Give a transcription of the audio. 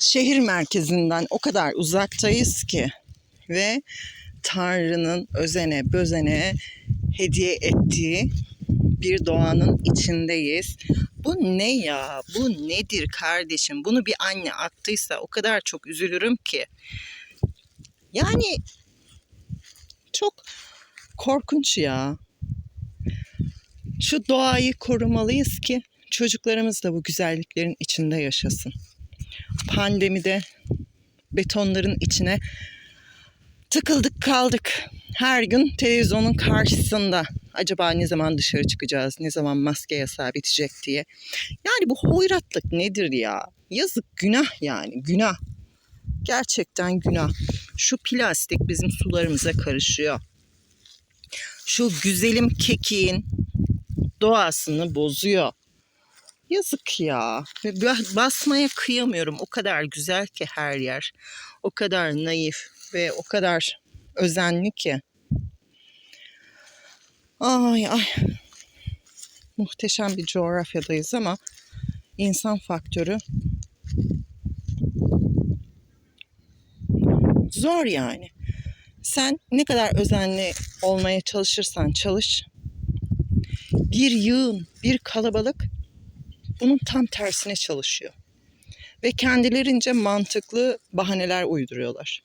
şehir merkezinden o kadar uzaktayız ki ve Tanrı'nın özene bözene hediye ettiği bir doğanın içindeyiz. Bu ne ya? Bu nedir kardeşim? Bunu bir anne attıysa o kadar çok üzülürüm ki. Yani çok korkunç ya. Şu doğayı korumalıyız ki çocuklarımız da bu güzelliklerin içinde yaşasın. Pandemide betonların içine tıkıldık kaldık. Her gün televizyonun karşısında acaba ne zaman dışarı çıkacağız, ne zaman maske yasağı bitecek diye. Yani bu hoyratlık nedir ya? Yazık günah yani günah. Gerçekten günah. Şu plastik bizim sularımıza karışıyor. Şu güzelim kekiğin doğasını bozuyor. Yazık ya. Basmaya kıyamıyorum. O kadar güzel ki her yer. O kadar naif ve o kadar özenli ki. Ay ay. Muhteşem bir coğrafyadayız ama insan faktörü zor yani. Sen ne kadar özenli olmaya çalışırsan çalış. Bir yığın, bir kalabalık bunun tam tersine çalışıyor. Ve kendilerince mantıklı bahaneler uyduruyorlar.